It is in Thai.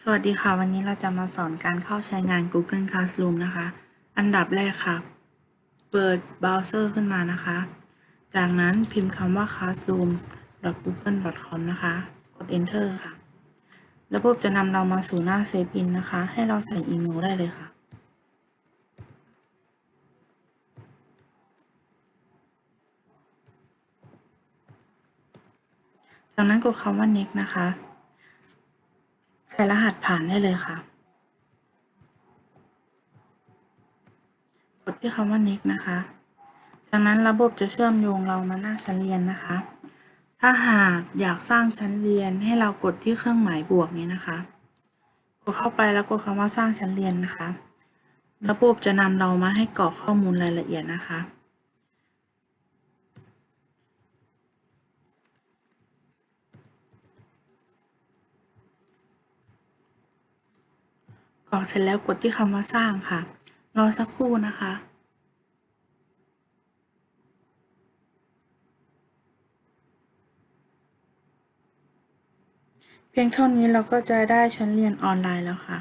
สวัสดีค่ะ วันนี้เราจะมาสอนการเข้าใช้งาน Google Classroom นะคะ อันดับแรกค่ะ เปิดเบราว์เซอร์ขึ้นมานะคะ จากนั้นพิมพ์คำว่า classroom.google.com นะคะ กด enter ค่ะ ระบบจะนำเรามาสู่หน้า Save In นะคะ ให้เราใส่อีเมลได้เลยค่ะ จากนั้นกดคำว่า next นะคะ ใส่รหัสผ่านได้เลยค่ะ กดที่คำว่า next นะคะ จากนั้นระบบจะเชื่อมโยงเรามาหน้าชั้นเรียนนะคะ ถ้าหากอยากสร้างชั้นเรียนให้เรากดที่เครื่องหมายบวกนี้นะคะ กดเข้าไปแล้วกดคำว่าสร้างชั้นเรียนนะคะ ระบบจะนำเรามาให้กรอกข้อมูลรายละเอียดนะคะ กรอกเสร็จแล้วกดที่คำว่าสร้างค่ะ รอสักครู่นะคะเพียงเท่านี้เราก็จะได้ชั้นเรียนออนไลน์แล้วค่ะ